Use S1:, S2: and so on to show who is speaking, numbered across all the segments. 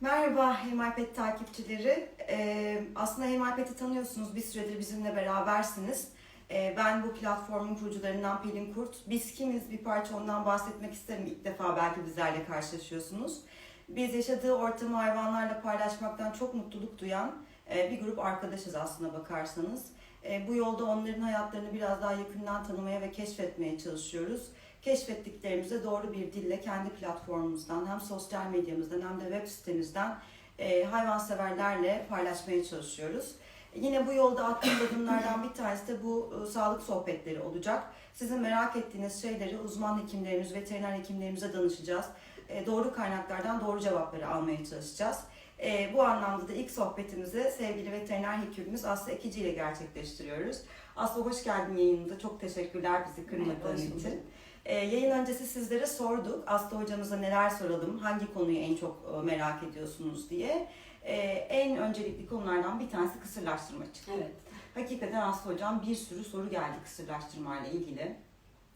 S1: Merhaba HeyMyPet takipçileri. Ee, aslında HeyMyPet'i tanıyorsunuz. Bir süredir bizimle berabersiniz. Ee, ben bu platformun kurucularından Pelin Kurt. Biz kimiz bir parça ondan bahsetmek isterim. İlk defa belki bizlerle karşılaşıyorsunuz. Biz yaşadığı ortamı hayvanlarla paylaşmaktan çok mutluluk duyan e, bir grup arkadaşız aslına bakarsanız. E, bu yolda onların hayatlarını biraz daha yakından tanımaya ve keşfetmeye çalışıyoruz. Keşfettiklerimizi doğru bir dille kendi platformumuzdan hem sosyal medyamızdan hem de web sitemizden e, hayvanseverlerle paylaşmaya çalışıyoruz. Yine bu yolda attığımız adımlardan bir tanesi de bu e, sağlık sohbetleri olacak. Sizin merak ettiğiniz şeyleri uzman hekimlerimiz, veteriner hekimlerimize danışacağız. E, doğru kaynaklardan doğru cevapları almaya çalışacağız. E, bu anlamda da ilk sohbetimizi sevgili veteriner hekimimiz Aslı Ekici ile gerçekleştiriyoruz. Aslı hoş geldin yayınımıza. Çok teşekkürler bizi kırmadığın için. E, yayın öncesi sizlere sorduk. Aslı hocamıza neler soralım, hangi konuyu en çok e, merak ediyorsunuz diye. E, en öncelikli konulardan bir tanesi kısırlaştırma çıktı.
S2: Evet.
S1: Hakikaten Aslı Hocam bir sürü soru geldi kısırlaştırma ile ilgili.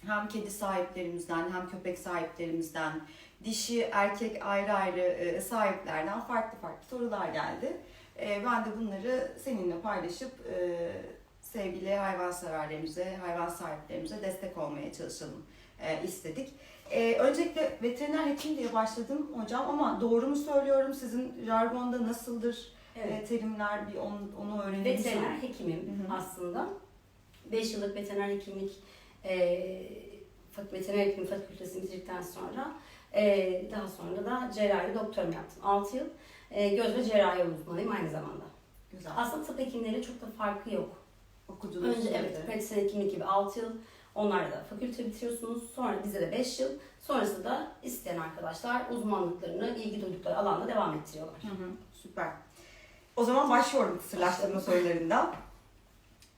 S1: Hem kedi sahiplerimizden hem köpek sahiplerimizden, dişi erkek ayrı ayrı e, sahiplerden farklı farklı sorular geldi. E, Ben de bunları seninle paylaşıp e, sevgili hayvanseverlerimize, hayvan sahiplerimize destek olmaya çalışalım e, istedik. E, Öncelikle veteriner hekim diye başladım hocam ama doğru mu söylüyorum? Sizin jargonda nasıldır
S2: Evet.
S1: e, terimler? Bir onu, onu öğrenelim.
S2: Veteriner hekimim
S1: Hı hı.
S2: aslında. 5 yıllık veteriner hekimlik e, veteriner hekimlik fakültesini bitirdikten sonra e, daha sonra da cerrahi doktorum yaptım. 6 yıl e, göz ve cerrahi uzmanıyım aynı zamanda.
S1: Güzel.
S2: Aslında tıp hekimleriyle çok da farkı yok.
S1: Okudunuz.
S2: Önce evet pratisyen hekimlik gibi 6 yıl onlar da fakülte bitiriyorsunuz. Sonra bize de 5 yıl. Sonrasında da isteyen arkadaşlar uzmanlıklarını ilgi duydukları alanda devam ettiriyorlar.
S1: Hı hı, süper. O zaman başlıyorum kısırlaştırma sorularından.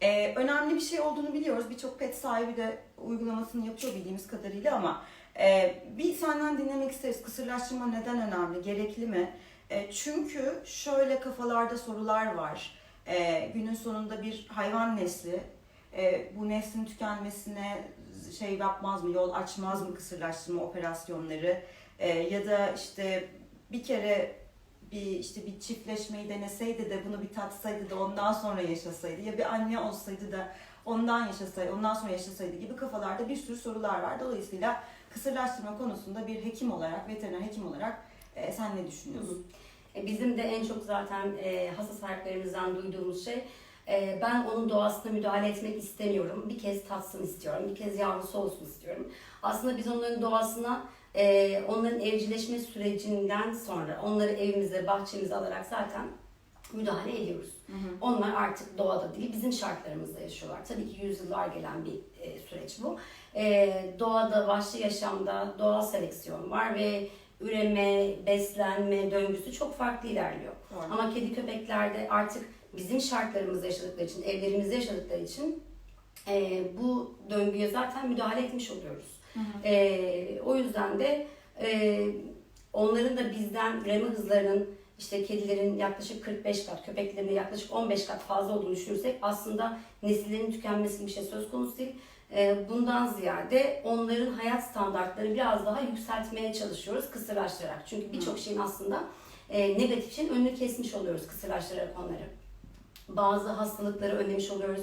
S1: Ee, önemli bir şey olduğunu biliyoruz. Birçok pet sahibi de uygulamasını yapıyor bildiğimiz kadarıyla ama e, bir senden dinlemek isteriz. Kısırlaştırma neden önemli? Gerekli mi? E, çünkü şöyle kafalarda sorular var. E, günün sonunda bir hayvan nesli e, bu neslin tükenmesine şey yapmaz mı, yol açmaz mı kısırlaştırma operasyonları? E, ya da işte bir kere bir işte bir çiftleşmeyi deneseydi de bunu bir tatsaydı da ondan sonra yaşasaydı ya bir anne olsaydı da ondan yaşasaydı, ondan sonra yaşasaydı gibi kafalarda bir sürü sorular var. Dolayısıyla kısırlaştırma konusunda bir hekim olarak, veteriner hekim olarak e, sen ne düşünüyorsun?
S2: E, Bizim de en çok zaten e, hasta sahiplerimizden duyduğumuz şey e, ben onun doğasına müdahale etmek istemiyorum. Bir kez tatsın istiyorum, bir kez yavrusu olsun istiyorum. Aslında biz onların doğasına e, onların evcilleşme sürecinden sonra onları evimize, bahçemize alarak zaten müdahale ediyoruz. Onlar artık doğada değil, bizim şartlarımızda yaşıyorlar. Tabii ki yüzyıllar gelen bir e, süreç bu. E, doğada, vahşi yaşamda doğal seleksiyon var ve üreme, beslenme döngüsü çok farklı ilerliyor.
S1: Doğru.
S2: Ama kedi köpeklerde artık bizim şartlarımızda yaşadıkları için, evlerimizde yaşadıkları için e, bu döngüye zaten müdahale etmiş oluyoruz. E, o yüzden de e, onların da bizden üreme hızlarının işte kedilerin yaklaşık 45 kat, köpeklerin yaklaşık 15 kat fazla olduğunu düşünürsek aslında nesillerin tükenmesi bir şey söz konusu değil. E, bundan ziyade onların hayat standartlarını biraz daha yükseltmeye çalışıyoruz kısırlaştırarak. Çünkü birçok şeyin aslında e, negatif şeyin önünü kesmiş oluyoruz kısırlaştırarak onları. Bazı hastalıkları önlemiş oluyoruz.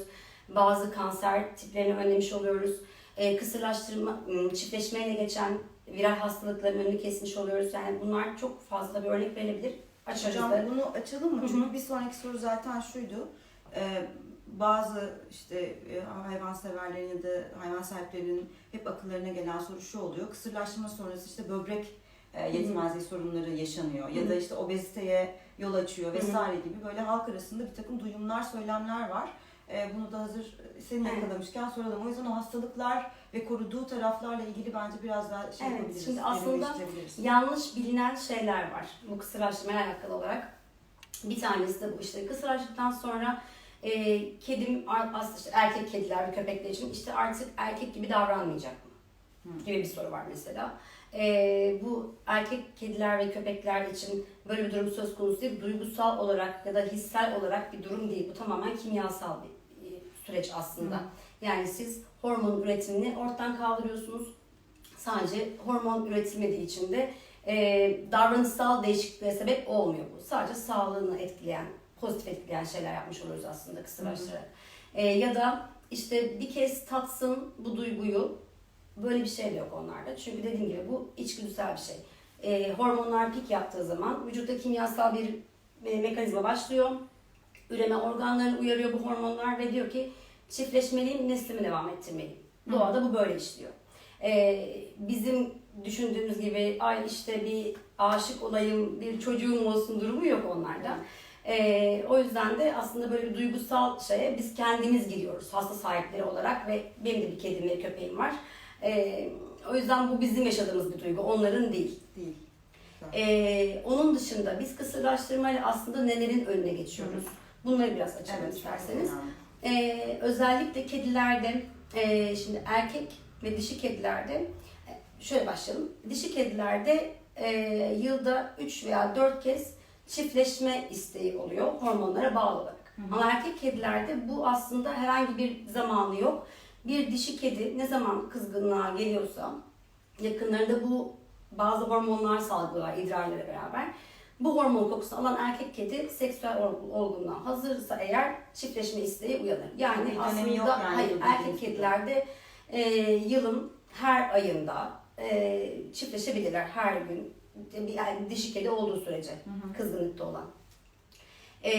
S2: Bazı kanser tiplerini önlemiş oluyoruz. E, kısırlaştırma, çiftleşmeyle geçen viral hastalıkların önünü kesmiş oluyoruz. Yani bunlar çok fazla bir örnek verilebilir. Açarız
S1: Hocam
S2: da.
S1: bunu açalım mı? Çünkü bir sonraki soru zaten şuydu. Ee, bazı işte e, hayvan severlerin ya da hayvan sahiplerinin hep akıllarına gelen soru şu oluyor. Kısırlaştırma sonrası işte böbrek e, yetmezliği sorunları yaşanıyor ya da işte obeziteye yol açıyor vesaire gibi böyle halk arasında bir takım duyumlar, söylemler var. E, bunu da hazır seni
S2: Evet.
S1: yakalamışken soralım. O yüzden o hastalıklar ve koruduğu taraflarla ilgili bence biraz daha şey
S2: Evet,
S1: yapabiliriz.
S2: şimdi aslında. Yanlış bilinen şeyler var bu kısırlaştırmaya alakalı olarak. Bir tanesi de bu işte kısırlaştıktan sonra e, kedim işte erkek kediler ve köpekler için işte artık erkek gibi davranmayacak mı? Gibi bir soru var mesela. E, bu erkek kediler ve köpekler için böyle bir durum söz konusu değil. Duygusal olarak ya da hissel olarak bir durum değil. Bu tamamen kimyasal bir e, süreç aslında.
S1: Hı.
S2: Yani siz hormon üretimini ortadan kaldırıyorsunuz. Sadece hormon üretilmediği için de e, davranışsal değişikliğe sebep olmuyor bu. Sadece sağlığını etkileyen, pozitif etkileyen şeyler yapmış oluyoruz aslında kısırlaştırarak. E, ya da işte bir kez tatsın bu duyguyu, böyle bir şey de yok onlarda. Çünkü dediğim gibi bu içgüdüsel bir şey. E, hormonlar pik yaptığı zaman vücutta kimyasal bir e, mekanizma başlıyor. Üreme organlarını uyarıyor bu hormonlar ve diyor ki çiftleşmeliyim, neslimi devam ettirmeliyim. Doğada bu böyle işliyor. Ee, bizim düşündüğümüz gibi ay işte bir aşık olayım, bir çocuğum olsun durumu yok onlarda. Ee, o yüzden de aslında böyle bir duygusal şeye biz kendimiz giriyoruz hasta sahipleri olarak ve benim de bir kedim ve köpeğim var. Ee, o yüzden bu bizim yaşadığımız bir duygu, onların değil.
S1: Değil.
S2: Ee, onun dışında biz kısırlaştırmayla aslında nelerin önüne geçiyoruz? Bunları biraz açalım
S1: Evet,
S2: isterseniz. Ee, özellikle kedilerde, e, şimdi erkek ve dişi kedilerde, e, şöyle başlayalım. Dişi kedilerde e, yılda 3 veya 4 kez çiftleşme isteği oluyor hormonlara bağlı olarak. Ama erkek kedilerde bu aslında herhangi bir zamanı yok. Bir dişi kedi ne zaman kızgınlığa geliyorsa yakınlarında bu bazı hormonlar salgılıyorlar idrarları beraber. Bu hormon kokusunu alan erkek kedi seksüel ol- olgunluğa hazırsa eğer çiftleşme isteği uyanır. Yani
S1: Bir
S2: aslında
S1: yok yani
S2: hayır erkek kedilerde e, yılın her ayında e, çiftleşebilirler her gün. Yani dişi kedi olduğu sürece kızgınlıkta olan. E,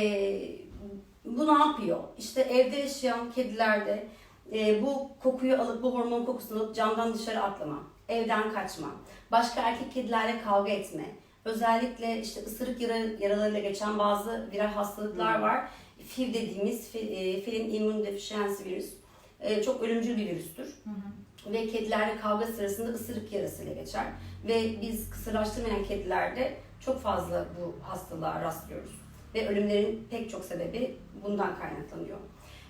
S2: bu ne yapıyor? İşte evde yaşayan kedilerde e, bu kokuyu alıp bu hormon kokusunu alıp camdan dışarı atlama, evden kaçma, başka erkek kedilerle kavga etme, özellikle işte ısırık yara, yaralarıyla geçen bazı viral hastalıklar var. FIV dediğimiz fi- e, Feline Immunodeficiency virüs e, çok ölümcül bir virüstür. Ve kedilerle kavga sırasında ısırık yarasıyla geçer. Ve biz kısırlaştırmayan kedilerde çok fazla bu hastalığa rastlıyoruz. Ve ölümlerin pek çok sebebi bundan kaynaklanıyor.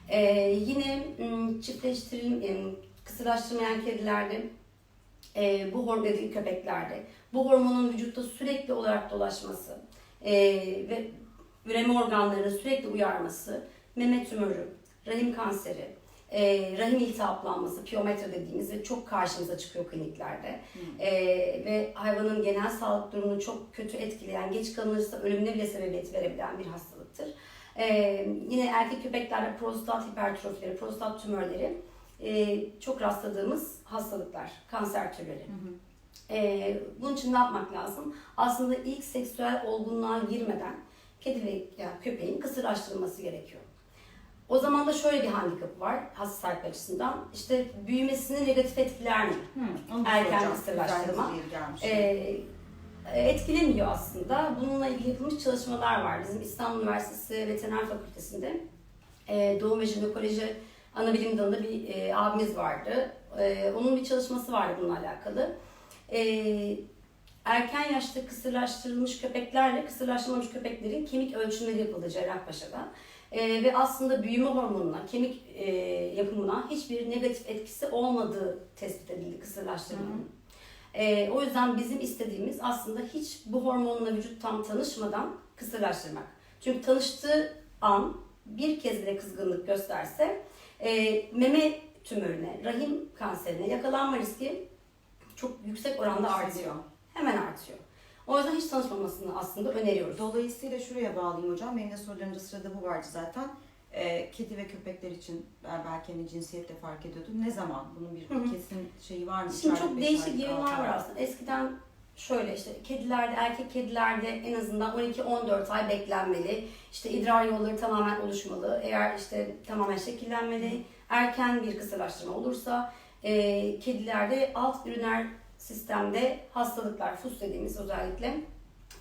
S2: Ee, yine m, çiftleştirim, em, kısırlaştırmayan kedilerde e, bu hormon köpeklerde bu hormonun vücutta sürekli olarak dolaşması e, ve üreme organlarını sürekli uyarması, meme tümörü, rahim kanseri, e, rahim iltihaplanması, piyometre dediğimiz ve çok karşımıza çıkıyor kliniklerde. E, ve hayvanın genel sağlık durumunu çok kötü etkileyen, geç kalınırsa ölümüne bile sebebiyet verebilen bir hastalıktır. E, yine erkek köpeklerde prostat hipertrofileri, prostat tümörleri e, çok rastladığımız hastalıklar, kanser türleri. E, bunun için ne yapmak lazım? Aslında ilk seksüel olgunluğa girmeden kedi ve ya köpeğin kısırlaştırılması gerekiyor. O zaman da şöyle bir handikap var hasta sahip açısından. İşte büyümesini negatif etkiler mi?
S1: Hı,
S2: Erken kısırlaştırma. Ee, etkilemiyor aslında. Bununla ilgili yapılmış çalışmalar var. Bizim İstanbul Üniversitesi Veteriner Fakültesi'nde e, doğum ve jinekoloji anabilim dalında bir e, abimiz vardı. E, onun bir çalışması vardı bununla alakalı. E, erken yaşta kısırlaştırılmış köpeklerle kısırlaştırılmamış köpeklerin kemik ölçümleri yapıldı Cerrahpaşa'da. E, ve aslında büyüme hormonuna, kemik e, yapımına hiçbir negatif etkisi olmadığı tespit edildi kısırlaştırmanın. E, o yüzden bizim istediğimiz aslında hiç bu hormonla vücut tam tanışmadan kısırlaştırmak. Çünkü tanıştığı an bir kez bile kızgınlık gösterse e, meme tümörüne, rahim kanserine yakalanma riski çok yüksek oranda artıyor. Hemen artıyor. O yüzden hiç tanışmamasını aslında öneriyoruz.
S1: Dolayısıyla şuraya bağlayayım hocam. Benim de sorularımda sırada bu vardı zaten. Ee, kedi ve köpekler için ben belki hani cinsiyette fark ediyordum. Ne zaman? Bunun bir kesin şeyi var mı?
S2: Şimdi çok değişik yayınlar var aslında. Eskiden şöyle işte kedilerde, erkek kedilerde en azından 12-14 ay beklenmeli. İşte idrar yolları tamamen oluşmalı. Eğer işte tamamen şekillenmeli. Erken bir kısırlaştırma olursa e, kedilerde alt üriner sistemde hastalıklar, FUS dediğimiz özellikle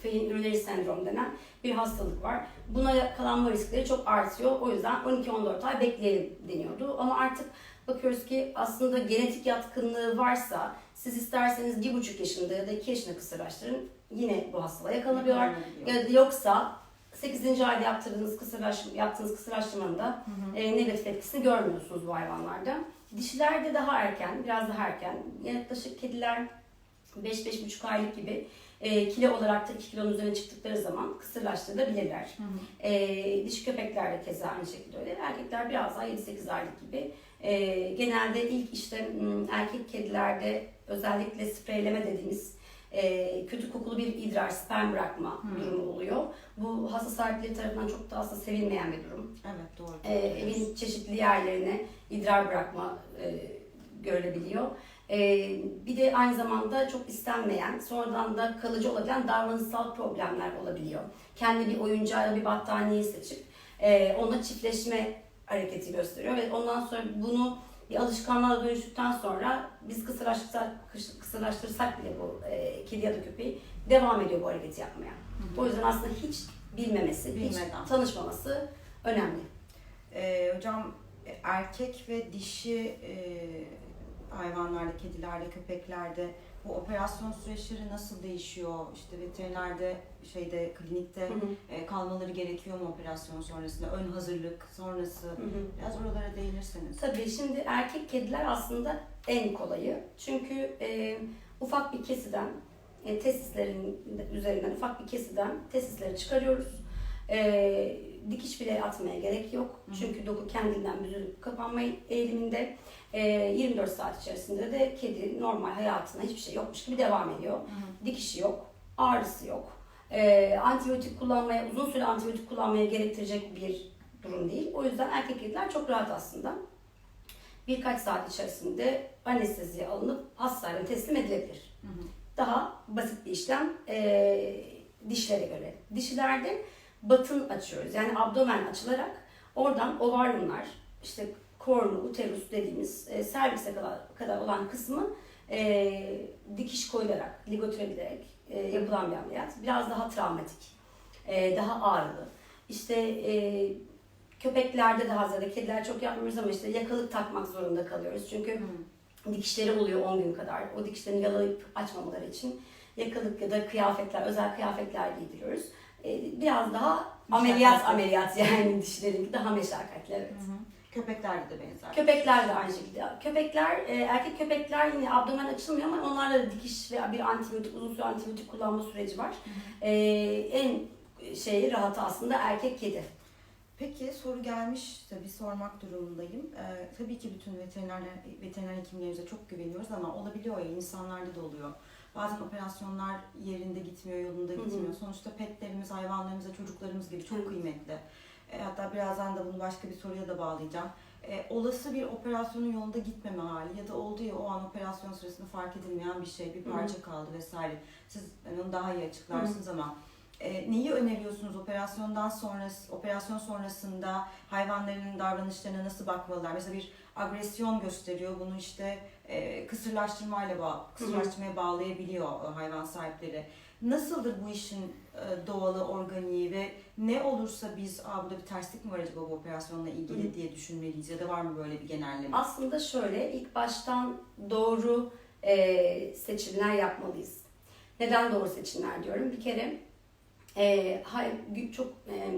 S2: felin üriner sendrom denen bir hastalık var. Buna yakalanma riskleri çok artıyor. O yüzden 12-14 ay bekleyelim deniyordu. Ama artık bakıyoruz ki aslında genetik yatkınlığı varsa siz isterseniz 1,5 yaşında ya da 2 yaşında kısırlaştırın yine bu hastalığa.
S1: Yakalanabiliyor.
S2: Ya da yoksa 8. ayda yaptırdığınız kısırlaş, yaptığınız kısırlaştırmanın da e, negatif etkisini görmüyorsunuz bu hayvanlarda. Dişilerde daha erken, biraz daha erken. Yaklaşık kediler 5-5,5 aylık gibi e, kilo olarak da 2 kilonun üzerine çıktıkları zaman kısırlaştırılabilirler. E, dişi köpekler de keza aynı şekilde öyle. Erkekler biraz daha 7-8 aylık gibi. E, genelde ilk işte m, erkek kedilerde özellikle spreyleme dediğimiz e, kötü kokulu bir idrar, sperm bırakma durumu oluyor. Bu hasta sahipleri tarafından çok da aslında sevilmeyen bir durum.
S1: Evet doğru.
S2: E, evin çeşitli yerlerine idrar bırakma e, görülebiliyor. E, bir de aynı zamanda çok istenmeyen, sonradan da kalıcı olabilen davranışsal problemler olabiliyor. Kendi bir oyuncağıyla bir battaniye seçip e, onunla çiftleşme hareketi gösteriyor ve ondan sonra bunu bir alışkanlığa dönüştükten sonra biz kısırlaştırsak, kısırlaştırsak bile bu e, kedi ya da köpeği devam ediyor bu hareketi yapmaya. O yüzden aslında hiç bilmemesi,
S1: Bilmeden.
S2: hiç tanışmaması önemli.
S1: Ee, hocam e, erkek ve dişi e, hayvanlarda, kedilerde, köpeklerde bu operasyon süreçleri nasıl değişiyor? İşte veterinerde, şeyde, klinikte
S2: Hı hı.
S1: e, kalmaları gerekiyor mu operasyon sonrasında? Ön hazırlık sonrası.
S2: Hı hı.
S1: Biraz oralara değinirseniz.
S2: Tabii şimdi erkek kediler aslında en kolayı. Çünkü e, ufak bir kesiden, e, testislerin üzerinden ufak bir kesiden testisleri çıkarıyoruz. E, dikiş bile atmaya gerek yok.
S1: Hı hı.
S2: Çünkü doku kendinden büzülüp kapanma eğiliminde. E, 24 saat içerisinde de kedi normal hayatına hiçbir şey yokmuş gibi devam ediyor. Dikişi yok, ağrısı yok. E, antibiyotik kullanmaya, uzun süre antibiyotik kullanmaya gerektirecek bir durum değil. O yüzden erkek kediler çok rahat aslında birkaç saat içerisinde anesteziye alınıp hastaneye teslim edilebilir.
S1: Hı hı.
S2: Daha basit bir işlem e, dişlere göre. Dişilerde batın açıyoruz. Yani abdomen açılarak oradan ovaryumlar, işte kornu, uterus dediğimiz e, servise kadar, kadar olan kısmı e, dikiş koyularak, ligatüre giderek e, yapılan bir ameliyat. Biraz daha travmatik, e, daha ağrılı. İşte e, köpeklerde daha ziyade kediler çok yapmıyoruz ama işte yakalık takmak zorunda kalıyoruz. Çünkü dikişleri oluyor 10 gün kadar. O dikişlerini yalayıp açmamaları için yakalık ya da kıyafetler, özel kıyafetler giydiriyoruz. Ee, biraz daha ameliyat ameliyat yani dişlerinki daha meşakkatli evet.
S1: Hı hı. Köpeklerde de benzer.
S2: Köpekler de aynı şekilde. Köpekler, e, erkek köpekler yine abdomen açılmıyor ama onlarda da dikiş ve bir antibiyotik, uzun süre antibiyotik kullanma süreci var. E, en şeyi rahatı aslında erkek kedi.
S1: Peki soru gelmiş tabii sormak durumundayım. Ee, tabii ki bütün veterinerler, veteriner hekimlerimize çok güveniyoruz ama olabiliyor ya insanlarda da oluyor. Bazen operasyonlar yerinde gitmiyor, yolunda
S2: Hı hı.
S1: gitmiyor. Sonuçta petlerimiz, hayvanlarımız da çocuklarımız gibi çok
S2: Evet.
S1: kıymetli. E, hatta birazdan da bunu başka bir soruya da bağlayacağım. E, olası bir operasyonun yolunda gitmeme hali ya da olduğu ya o an operasyon sırasında fark edilmeyen bir şey, bir parça kaldı vesaire. Siz onu daha iyi açıklarsınız ama e, neyi öneriyorsunuz operasyondan sonrası, operasyon sonrasında hayvanların davranışlarına nasıl bakmalılar? Mesela bir agresyon gösteriyor. Bunu işte e, kısırlaştırmayla bağ, kısırlaştırmaya bağlayabiliyor e, hayvan sahipleri. Nasıldır bu işin doğalı, organiği ve ne olursa biz Aa, burada bir terslik mi var acaba bu operasyonla ilgili
S2: Hı.
S1: diye düşünmeliyiz ya da var mı böyle bir genelleme?
S2: Aslında şöyle, ilk baştan doğru e, seçimler yapmalıyız. Neden doğru seçimler diyorum? Bir kere e, hay- çok e,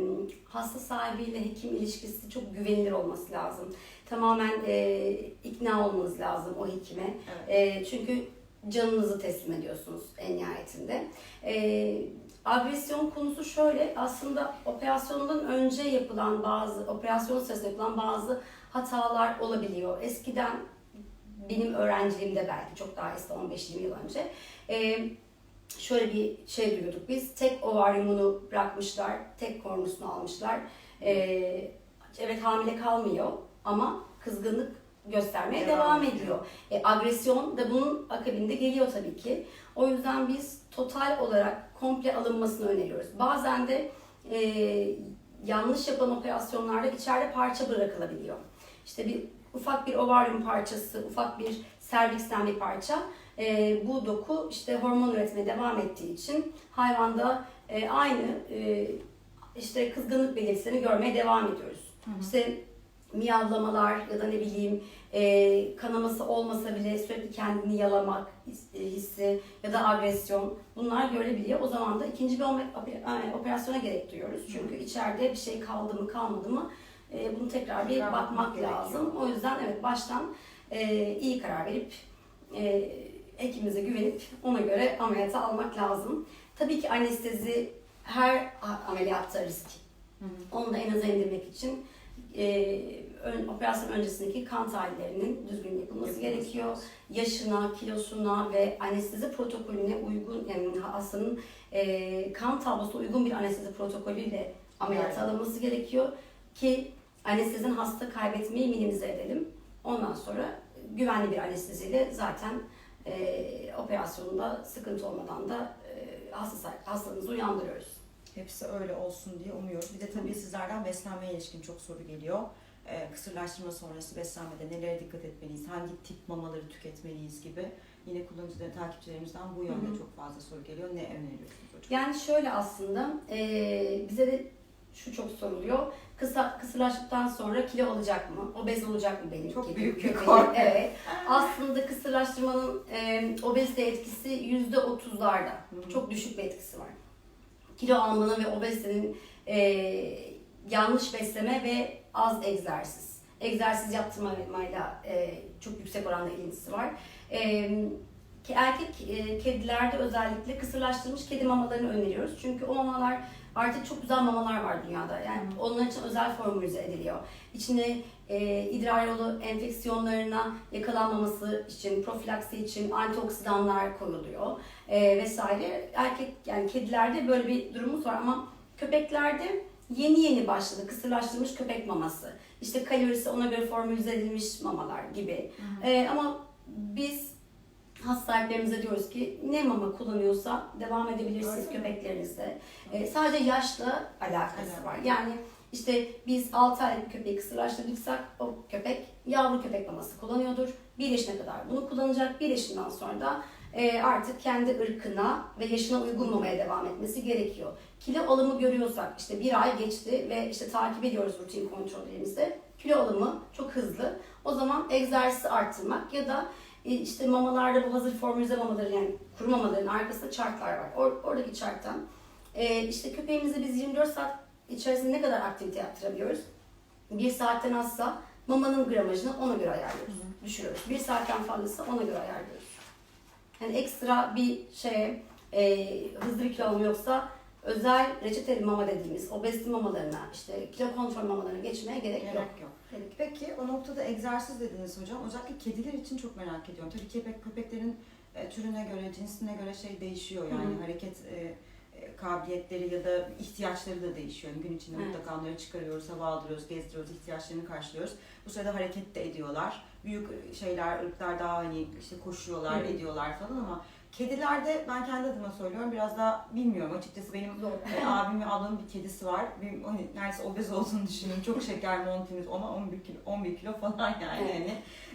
S2: hasta sahibiyle hekim ilişkisi çok güvenilir olması lazım. Tamamen e, ikna olmanız lazım o hekime.
S1: Evet.
S2: E, çünkü canınızı teslim ediyorsunuz en nihayetinde. E, agresyon konusu şöyle, aslında operasyondan önce yapılan bazı, operasyon sırasında yapılan bazı hatalar olabiliyor. Eskiden benim öğrenciliğimde belki çok daha eski 15-20 yıl önce e, şöyle bir şey duyuyorduk biz. Tek ovaryumunu bırakmışlar, tek kornusunu almışlar. E, evet hamile kalmıyor ama kızgınlık göstermeye
S1: Devam
S2: devam,
S1: ediyor.
S2: ediyor. E, agresyon da bunun akabinde geliyor tabii ki. O yüzden biz total olarak komple alınmasını öneriyoruz. Bazen de e, yanlış yapılan operasyonlarda içeride parça bırakılabiliyor. İşte bir ufak bir ovaryum parçası, ufak bir serviksten bir parça. E, bu doku işte hormon üretmeye devam ettiği için hayvanda e, aynı e, işte kızgınlık belirtilerini görmeye devam ediyoruz. İşte miyavlamalar ya da ne bileyim e, kanaması olmasa bile sürekli kendini yalamak e, hissi ya da agresyon bunlar görebiliyor. O zaman da ikinci bir e, operasyona gerek duyuyoruz. Çünkü içeride bir şey kaldı mı kalmadı mı e, bunu tekrar bir
S1: bakmak
S2: lazım. O yüzden evet baştan e, iyi karar verip e, hekimimize güvenip ona göre ameliyata almak lazım. Tabii ki anestezi her ameliyatta risk.
S1: Hı hı.
S2: Onu da en aza indirmek için e, ön, operasyon öncesindeki kan tahlillerinin düzgün yapılması gerekiyor. Yaşına, kilosuna ve anestezi protokolüne uygun yani hastanın e, kan tablosuna uygun bir anestezi protokolüyle ameliyata
S1: Evet.
S2: alınması gerekiyor ki anestezin hasta kaybetmeyi minimize edelim. Ondan sonra güvenli bir anesteziyle zaten e, operasyonda sıkıntı olmadan da e, hasta, hastamızı uyandırıyoruz.
S1: Hepsi öyle olsun diye umuyoruz. Bir de tabii sizlerden beslenmeye ilişkin çok soru geliyor. Ee, kısırlaştırma sonrası beslenmede nelere dikkat etmeliyiz, hangi tip mamaları tüketmeliyiz gibi. Yine kullanıcıları, takipçilerimizden bu yönde
S2: Hı hı.
S1: çok fazla soru geliyor. Ne öneriyorsunuz hocam?
S2: Yani şöyle aslında e, bize de şu çok soruluyor. Kısa kısırlaştıktan sonra kilo alacak mı? Obez olacak mı benim
S1: Çok büyük bir korku.
S2: Evet. Aslında kısırlaştırmanın e, obezite etkisi yüzde otuzlarda. Çok düşük bir etkisi var. Kilo almanın ve obezitenin e, yanlış besleme ve az egzersiz. Egzersiz yaptırmayla e, çok yüksek oranda ilintisi var. E, erkek e, kedilerde özellikle kısırlaştırılmış kedi mamalarını öneriyoruz. Çünkü o mamalar artık çok güzel mamalar var dünyada. Yani
S1: Hı.
S2: onlar için özel formülize ediliyor. İçine e, idrar yolu enfeksiyonlarına yakalanmaması için, profilaksi için antioksidanlar koyuluyor e, vesaire. Erkek yani kedilerde böyle bir durumumuz var ama köpeklerde yeni yeni başladı kısırlaştırılmış köpek maması. İşte kalorisi ona göre formülize edilmiş mamalar gibi. E, ama biz hasta sahiplerimize diyoruz ki ne mama kullanıyorsa devam edebilirsiniz
S1: Öyle
S2: köpeklerinizde. E, sadece yaşla alakası
S1: Evet.
S2: var. Yani işte biz 6 aylık bir köpeği kısırlaştırdıksak o köpek yavru köpek maması kullanıyordur. 1 yaşına kadar bunu kullanacak. 1 yaşından sonra da e, artık kendi ırkına ve yaşına uygun mamaya devam etmesi gerekiyor. Kilo alımı görüyorsak işte bir ay geçti ve işte takip ediyoruz rutin kontrollerimizde. Kilo alımı çok hızlı. O zaman egzersizi arttırmak ya da e, işte mamalarda bu hazır formülize mamaların yani kuru mamaların arkasında chartlar var. Or- oradaki charttan e, işte köpeğimize biz 24 saat içerisinde ne kadar aktivite yaptırabiliyoruz? Bir saatten azsa mamanın gramajını ona göre ayarlıyoruz. Düşürüyoruz. Bir saatten fazlası ona göre ayarlıyoruz. Yani ekstra bir şeye e, hızlı bir kilo alımı yoksa özel reçeteli mama dediğimiz obezite mamalarına işte kilo kontrol mamalarına geçmeye gerek yok.
S1: Gerek yok. Peki o noktada egzersiz dediniz hocam. Özellikle kediler için çok merak ediyorum. Tabii köpek, köpeklerin e, türüne göre, cinsine göre şey değişiyor. Yani
S2: Hı hı.
S1: hareket e, kabiliyetleri ya da ihtiyaçları da değişiyor. Yani gün içinde
S2: Evet.
S1: mutlaka onları çıkarıyoruz, hava aldırıyoruz, gezdiriyoruz, ihtiyaçlarını karşılıyoruz. Bu sırada hareket de ediyorlar. Büyük şeyler, ırklar daha hani işte koşuyorlar,
S2: hı.
S1: ediyorlar falan ama kedilerde ben kendi adıma söylüyorum biraz daha bilmiyorum açıkçası benim e, abim ve ablamın bir kedisi var. Benim hani neredeyse obez olduğunu düşünüyorum. Çok şeker montimiz ama 11 kilo, 11 kilo falan yani. Hani,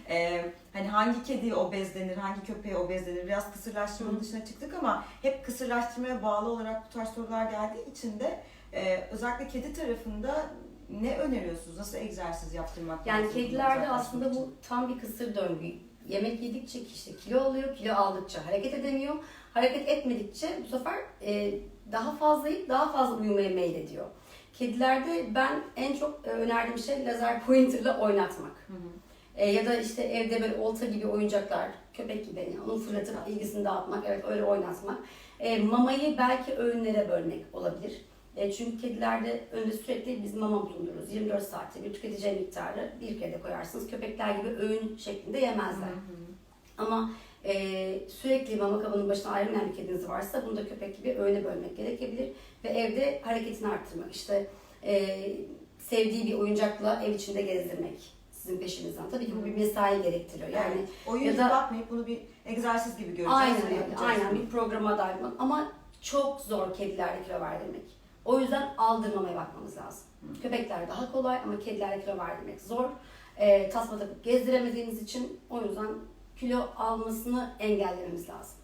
S1: e, hani hangi kediye obez denir, hangi köpeğe obez denir? Biraz kısırlaştırmanın dışına çıktık ama hep kısırlaştırmaya bağlı olarak bu tarz sorular geldiği için de e, özellikle kedi tarafında ne öneriyorsunuz? Nasıl egzersiz yaptırmak
S2: Yani
S1: lazım?
S2: kedilerde aslında bu tam bir kısır döngü. Yemek yedikçe işte kilo alıyor, kilo aldıkça hareket edemiyor. Hareket etmedikçe bu sefer e, daha fazla yiyip daha fazla uyumaya meylediyor. Kedilerde ben en çok e, önerdiğim şey lazer pointerla oynatmak.
S1: Hı hı.
S2: E, ya da işte evde böyle olta gibi oyuncaklar, köpek gibi yani onu fırlatıp ilgisini dağıtmak, evet öyle oynatmak. E, mamayı belki öğünlere bölmek olabilir. E, çünkü kedilerde önünde sürekli biz mama bulundururuz. 24 saatte bir tüketeceği miktarı bir kere de koyarsınız. Köpekler gibi öğün şeklinde yemezler.
S1: Hı hı.
S2: Ama e, sürekli mama kabının başına ayrılmayan bir kediniz varsa bunu da köpek gibi öğüne bölmek gerekebilir. Ve evde hareketini arttırmak. İşte e, sevdiği bir oyuncakla ev içinde gezdirmek sizin peşinizden. Tabii ki bu bir mesai gerektiriyor. Yani
S1: Yani oyun
S2: ya da-
S1: bakmayıp bunu bir egzersiz gibi göreceğiz.
S2: Aynen öyle.
S1: yapacağız.
S2: Aynen bir programa dahil olmak. Ama çok zor kedilerde kilo verdirmek. O yüzden aldırmamaya bakmamız lazım.
S1: Hı.
S2: Köpekler daha kolay ama kedilerde kilo verdirmek zor. E, tasma takıp gezdiremediğimiz için o yüzden kilo almasını engellememiz lazım.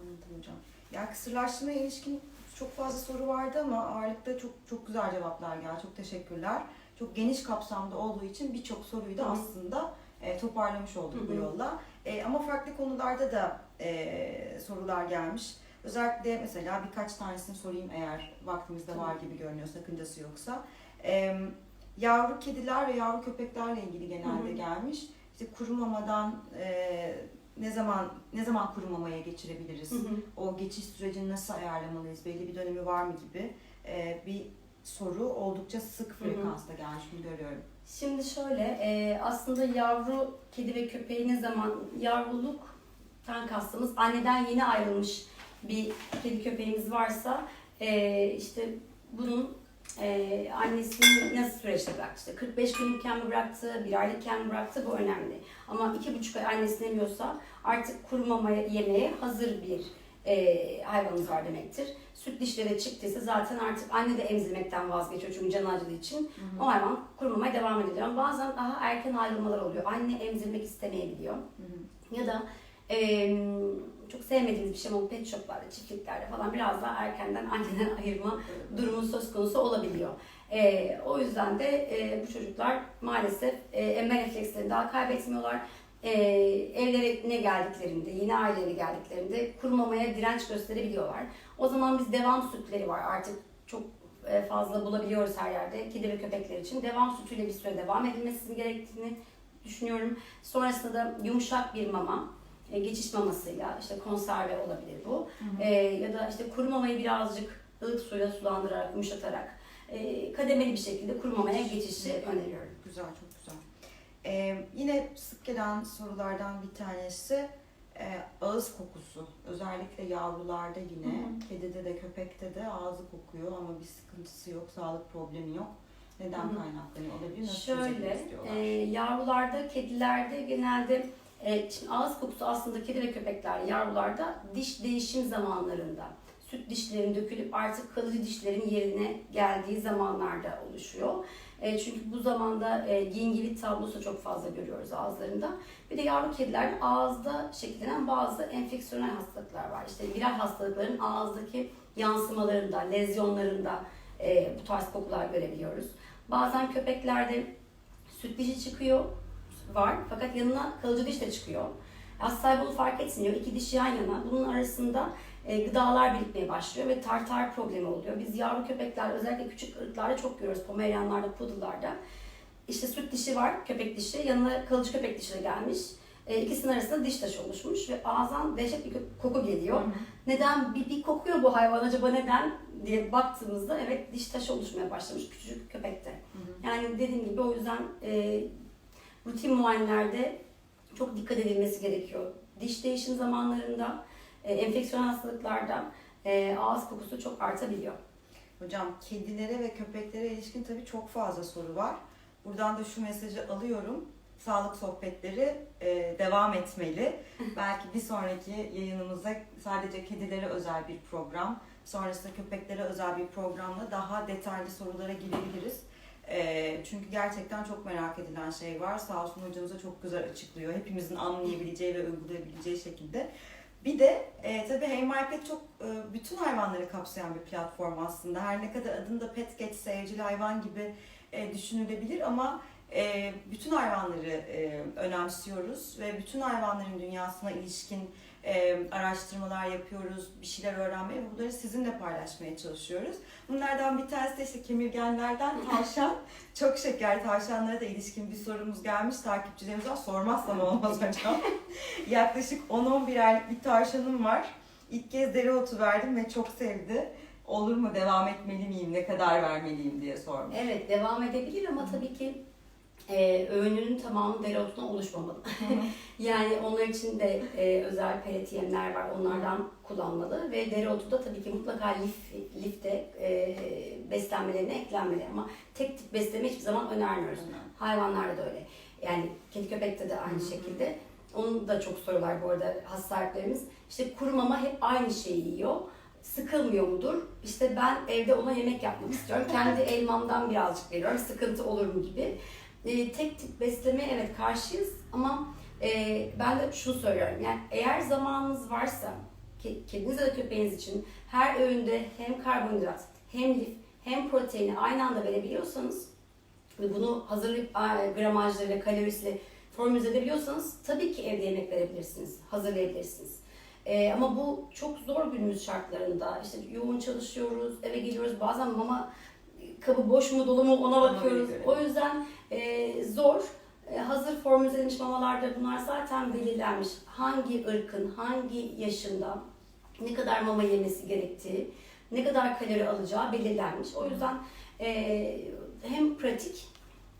S1: Anladım hocam. Ya kısırlaştırmaya ilişkin çok fazla soru vardı ama ağırlıkta çok çok güzel cevaplar geldi. Çok teşekkürler. Çok geniş kapsamda olduğu için birçok soruyu da
S2: Hı
S1: aslında e, toparlamış olduk
S2: Hı
S1: bu yolla. E, ama farklı konularda da e, sorular gelmiş. Özellikle mesela birkaç tanesini sorayım eğer vaktimizde var gibi görünüyor, sakıncası yoksa. E, yavru kediler ve yavru köpeklerle ilgili genelde
S2: Hı hı.
S1: gelmiş. İşte kuru mamadan e, ne zaman ne zaman kuru mamaya geçirebiliriz?
S2: Hı hı.
S1: o geçiş sürecini nasıl ayarlamalıyız, belli bir dönemi var mı gibi e, bir soru oldukça sık frekansta gelmiş bunu görüyorum.
S2: Şimdi şöyle, e, aslında yavru kedi ve köpeği ne zaman yavruluktan kastımız anneden yeni ayrılmış bir kedi köpeğimiz varsa e, işte bunun e, annesini nasıl süreçte bıraktı? İşte 45 günlükken mi bıraktı, bir aylıkken mi bıraktı bu önemli. Ama iki buçuk ay annesini emiyorsa artık kuru mama yemeye hazır bir e, hayvanımız var demektir. Süt dişleri çıktıysa zaten artık anne de emzirmekten vazgeçiyor çünkü can acıdığı için. O hayvan kurumamaya devam ediyor. Ama bazen daha erken ayrılmalar oluyor. Anne emzirmek istemeyebiliyor. Ya da eee, çok sevmediğimiz bir şey ama pet shoplarda, çiftliklerde falan biraz daha erkenden anneden ayırma durumu söz konusu olabiliyor. Eee, o yüzden de eee, bu çocuklar maalesef eee, emme reflekslerini daha kaybetmiyorlar. Eee evlerine geldiklerinde, yeni ailelerine geldiklerinde kurumamaya direnç gösterebiliyorlar. O zaman biz devam sütleri var artık çok e, fazla bulabiliyoruz her yerde. Kedi ve köpekler için devam sütüyle bir süre devam edilmesi gerektiğini düşünüyorum. Sonrasında da yumuşak bir mama, e, geçiş mamasıyla işte konserve olabilir bu. E, ya da işte kuru mamayı birazcık ılık suyla sulandırarak, yumuşatarak e, kademeli bir şekilde kuru mamaya geçişi öneriyorum.
S1: Güzel, çok güzel. Ee, yine sık gelen sorulardan bir tanesi e, ağız kokusu. Özellikle yavrularda yine,
S2: Hı hı.
S1: kedide de köpekte de ağzı kokuyor ama bir sıkıntısı yok, sağlık problemi yok. Neden
S2: Hı hı.
S1: kaynaklanıyor olabilir? Nasıl
S2: Şöyle, e, yavrularda, kedilerde genelde e, şimdi ağız kokusu aslında kedi ve köpekler yavrularda diş değişim zamanlarında süt dişlerin dökülüp artık kalıcı dişlerin yerine geldiği zamanlarda oluşuyor. E, çünkü bu zamanda e, gingilit tablosu çok fazla görüyoruz ağızlarında. Bir de yavru kedilerde ağızda şekillenen bazı enfeksiyonel hastalıklar var. İşte viral hastalıkların ağızdaki yansımalarında, lezyonlarında e, bu tarz kokular görebiliyoruz. Bazen köpeklerde süt dişi çıkıyor var fakat yanına kalıcı diş de çıkıyor. Sahibi bunu fark etmiyor. İki diş yan yana. Bunun arasında e, gıdalar birikmeye başlıyor ve tartar problemi oluyor. Biz yavru köpekler özellikle küçük ırklarda çok görüyoruz. Pomeryanlarda, poodle'larda. İşte süt dişi var, köpek dişi. Yanına kalıcı köpek dişi de gelmiş. E, ikisinin arasında diş taşı oluşmuş ve ağızdan dehşet bir koku geliyor. Neden? Bir, bir kokuyor bu hayvan acaba neden diye baktığımızda evet diş taşı oluşmaya başlamış küçücük köpekte. Yani dediğim gibi o yüzden e, rutin muayenelerde çok dikkat edilmesi gerekiyor. Diş değişim zamanlarında, e, enfeksiyon hastalıklarda e, ağız kokusu çok artabiliyor.
S1: Hocam kedilere ve köpeklere ilişkin tabii çok fazla soru var. Buradan da şu mesajı alıyorum. Sağlık sohbetleri e, devam etmeli. Belki bir sonraki yayınımızda sadece kedilere özel bir program, sonrasında köpeklere özel bir programla daha detaylı sorulara girebiliriz. E, çünkü gerçekten çok merak edilen şey var. Sağ olsun hocamız da çok güzel açıklıyor. Hepimizin anlayabileceği ve uygulayabileceği şekilde. Bir de e, tabii Hey My Pet çok e, bütün hayvanları kapsayan bir platform aslında. Her ne kadar adında pet geçse evcil hayvan gibi e, düşünülebilir ama e, bütün hayvanları e, önemsiyoruz ve bütün hayvanların dünyasına ilişkin e, araştırmalar yapıyoruz, bir şeyler öğrenmeye ve bunları sizinle paylaşmaya çalışıyoruz. Bunlardan bir tanesi de işte kemirgenlerden tavşan. Çok şeker tavşanlara da ilişkin bir sorumuz gelmiş takipçilerimizden. Sormazsam olmaz hocam. Yaklaşık 10-11 aylık bir tavşanım var. İlk kez dereotu verdim ve çok sevdi. Olur mu devam etmeli miyim, ne kadar vermeliyim diye sormuş.
S2: Evet devam edebilir ama tabii ki e, öğününün tamamı dereotuna oluşmamalı. yani onlar için de e, özel pelet yemler var. Onlardan kullanmalı ve dereotu da tabii ki mutlaka lif, lifte e, beslenmelerine eklenmeli ama tek tip besleme hiçbir zaman önermiyoruz. Hayvanlarda da öyle. Yani kedi köpekte de aynı şekilde. Onun da çok sorular bu arada has sahiplerimiz. İşte kuru mama hep aynı şeyi yiyor. Sıkılmıyor mudur? İşte ben evde ona yemek yapmak istiyorum. Kendi elmamdan birazcık veriyorum. Sıkıntı olur mu gibi. Ee, tek tip beslemeye evet karşıyız ama e, ben de şunu söylüyorum. Yani eğer zamanınız varsa ke- kediniz ya da köpeğiniz için her öğünde hem karbonhidrat hem lif hem proteini aynı anda verebiliyorsanız ve bunu hazırlayıp e, gramajlarıyla, kalorisiyle formüle edebiliyorsanız tabii ki evde yemek verebilirsiniz, hazırlayabilirsiniz. E, ama bu çok zor günümüz şartlarında. İşte yoğun çalışıyoruz, eve geliyoruz. Bazen mama kabı boş mu dolu mu ona bakıyoruz. O yüzden e, zor. E, hazır formüle edilmiş mamalarda bunlar zaten belirlenmiş. Hangi ırkın, hangi yaşında ne kadar mama yemesi gerektiği ne kadar kalori alacağı belirlenmiş. O yüzden e, hem pratik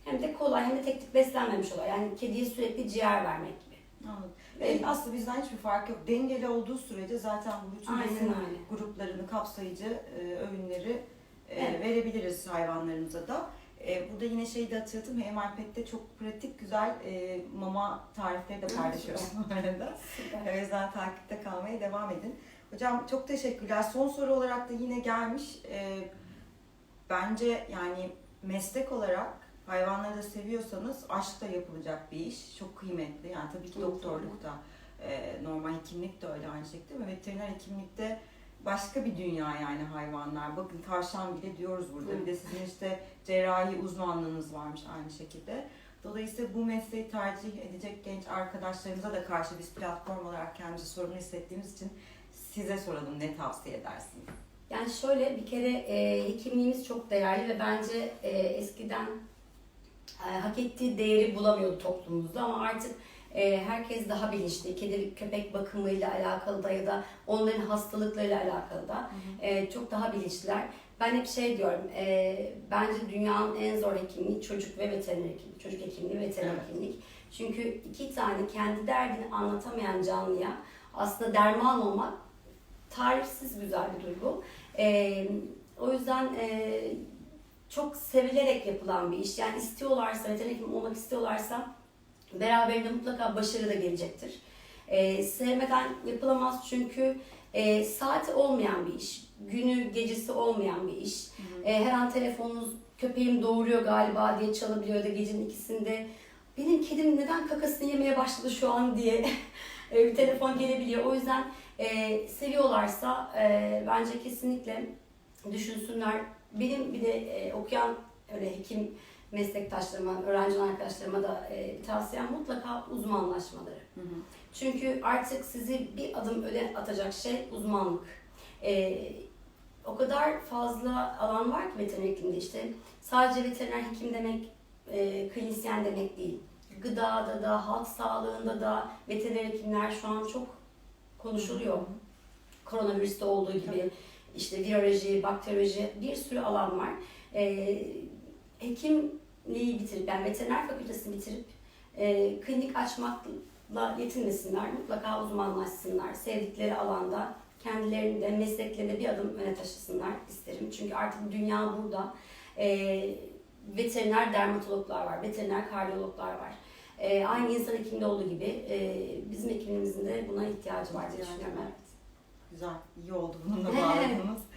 S2: hem de kolay hem de tek tip beslenmemiş oluyor. Yani kediye sürekli ciğer vermek gibi.
S1: Anladım. Ve aslında bizden hiçbir fark yok. Dengeli olduğu sürece zaten bu bütün
S2: Aynen
S1: besin
S2: öyle.
S1: gruplarını kapsayıcı e, öğünleri e,
S2: Evet.
S1: verebiliriz hayvanlarımıza da. E, burada yine şeyi de hatırladım. HMRP'de çok pratik güzel e, mama tarifleri de
S2: Hı,
S1: paylaşıyoruz bu arada. O yüzden takipte kalmaya devam edin. Hocam çok teşekkürler. Son soru olarak da yine gelmiş. Ee, bence yani meslek olarak hayvanları da seviyorsanız aşkla yapılacak bir iş. Çok kıymetli. Yani tabii ki
S2: Çok
S1: doktorluk da e, normal hekimlik de öyle aynı şekilde ama veteriner hekimlikte başka bir dünya yani hayvanlar. Bakın tavşan bile diyoruz burada. Bir de sizin işte cerrahi uzmanlığınız varmış aynı şekilde. Dolayısıyla bu mesleği tercih edecek genç arkadaşlarımıza da karşı biz platform olarak kendimizi sorumlu hissettiğimiz için size soralım ne tavsiye edersiniz?
S2: Yani şöyle bir kere e, hekimliğimiz çok değerli ve bence e, eskiden e, hak ettiği değeri bulamıyordu toplumumuzda ama artık herkes daha bilinçli. Kedi köpek bakımıyla alakalı da ya da onların hastalıklarıyla alakalı da e, çok daha bilinçliler. Ben hep şey diyorum, e, bence dünyanın en zor hekimliği çocuk ve veteriner hekimliği. Çocuk hekimliği, veteriner
S1: Evet.
S2: hekimlik. Çünkü iki tane kendi derdini anlatamayan canlıya aslında derman olmak tarifsiz güzel bir duygu. E, o yüzden e, çok sevilerek yapılan bir iş. Yani istiyorlarsa, veteriner hekim olmak istiyorlarsa beraberinde mutlaka başarı da gelecektir. E, sevmeden yapılamaz çünkü e, saati olmayan bir iş. Günü, gecesi olmayan bir iş. E, her an telefonunuz köpeğim doğuruyor galiba diye çalabiliyor da gecenin ikisinde benim kedim neden kakasını yemeye başladı şu an diye e, bir telefon gelebiliyor. O yüzden e, seviyorlarsa e, bence kesinlikle düşünsünler. Benim bir de e, okuyan öyle hekim meslektaşlarıma, öğrenci arkadaşlarıma da e, tavsiyem mutlaka uzmanlaşmaları.
S1: Hı hı.
S2: Çünkü artık sizi bir adım öne atacak şey uzmanlık. Ee, o kadar fazla alan var ki veteriner hekimde işte. Sadece veteriner hekim demek, e, klinisyen demek değil. Gıdada da, halk sağlığında da veteriner hekimler şu an çok konuşuluyor. Koronavirüste olduğu gibi.
S1: Tabii.
S2: işte viroloji, bakteriyoloji bir sürü alan var. Ee, hekimliği bitirip, yani veteriner fakültesini bitirip e, klinik açmakla yetinmesinler. Mutlaka uzmanlaşsınlar. Sevdikleri alanda kendilerini de mesleklerinde bir adım öne taşısınlar isterim. Çünkü artık dünya burada. E, veteriner dermatologlar var, veteriner kardiyologlar var. E, aynı insan hekiminde olduğu gibi e, bizim hekimimizin de buna ihtiyacı var diye düşünüyorum.
S1: var. Güzel, iyi oldu bununla bağladınız.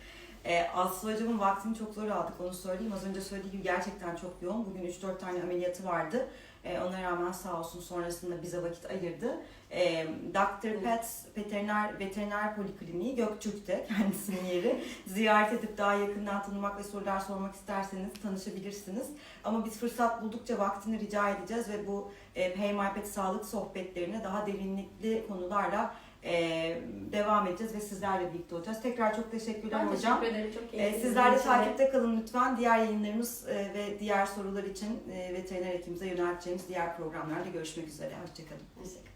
S1: Ee, Aslı hocamın vaktini çok zor aldık onu söyleyeyim. Az önce söylediği gibi gerçekten çok yoğun. Bugün 3-4 tane ameliyatı vardı. Ee, ona rağmen sağ olsun sonrasında bize vakit ayırdı. Ee, Dr. Pets Veteriner, Veteriner Polikliniği Göktürk'te kendisinin yeri. Ziyaret edip daha yakından tanımak ve sorular sormak isterseniz tanışabilirsiniz. Ama biz fırsat buldukça vaktini rica edeceğiz ve bu e, Hey My Pet sağlık sohbetlerine daha derinlikli konularla e, devam edeceğiz ve sizlerle birlikte olacağız. Tekrar çok teşekkürler
S2: Ben
S1: hocam.
S2: teşekkür ederim. Çok
S1: E,
S2: keyifli.
S1: sizler de takipte kalın lütfen. Diğer yayınlarımız e, ve diğer sorular için e, veteriner hekimimize yönelteceğimiz diğer programlarda görüşmek üzere. Hoşçakalın.
S2: Ederim.